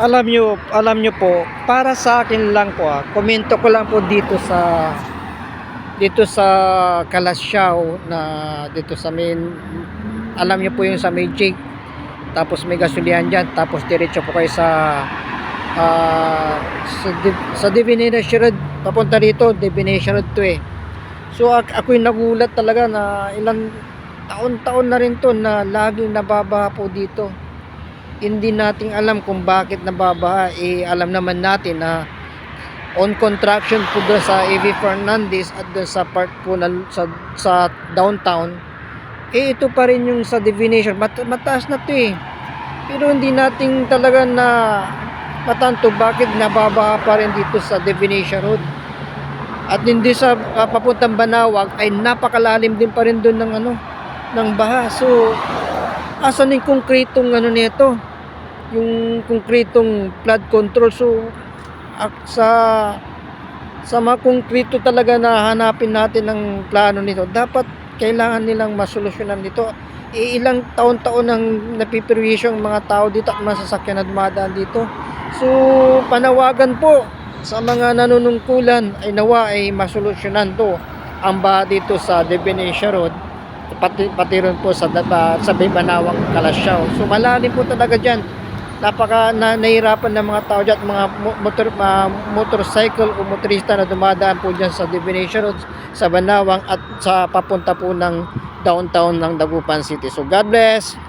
alam nyo, alam nyo po, para sa akin lang po ah, komento ko lang po dito sa dito sa Kalasyaw na dito sa main alam nyo po yung sa Magic tapos may gasulihan dyan tapos diretso po kayo sa ah, sa, sa Divination Road papunta dito Divination Road to eh. So ak ako'y nagulat talaga na ilang taon-taon na rin to na laging nababaha po dito hindi nating alam kung bakit nababaha. Eh alam naman natin na on construction po doon sa AV Fernandez at doon sa part po na, sa, sa downtown. Eh ito pa rin yung sa divination. Mat, mataas na to eh. Pero hindi nating talaga na matanto bakit nababaha pa rin dito sa divination road. At hindi sa ah, papuntang Banawag ay napakalalim din pa rin doon ng ano ng baha. So asan yung konkretong ano nito yung konkretong flood control. So ak- sa sa mga konkreto talaga na hanapin natin ng plano nito dapat kailangan nilang masolusyonan nito e, ilang taon-taon nang napipirwisyo ang mga tao dito at mga sasakyan na dumadaan dito. So panawagan po sa mga nanunungkulan ay nawa ay masolusyonan to. Ang baha dito sa Divinesia Road pati, pati rin po sa, uh, sa Banawang Kalasyaw so malalim po talaga dyan napaka na, nahirapan ng mga tao dyan, mga mo- motor, mga motorcycle o motorista na dumadaan po dyan sa Divination Road, sa Banawang at sa papunta po ng downtown ng Dagupan City. So God bless!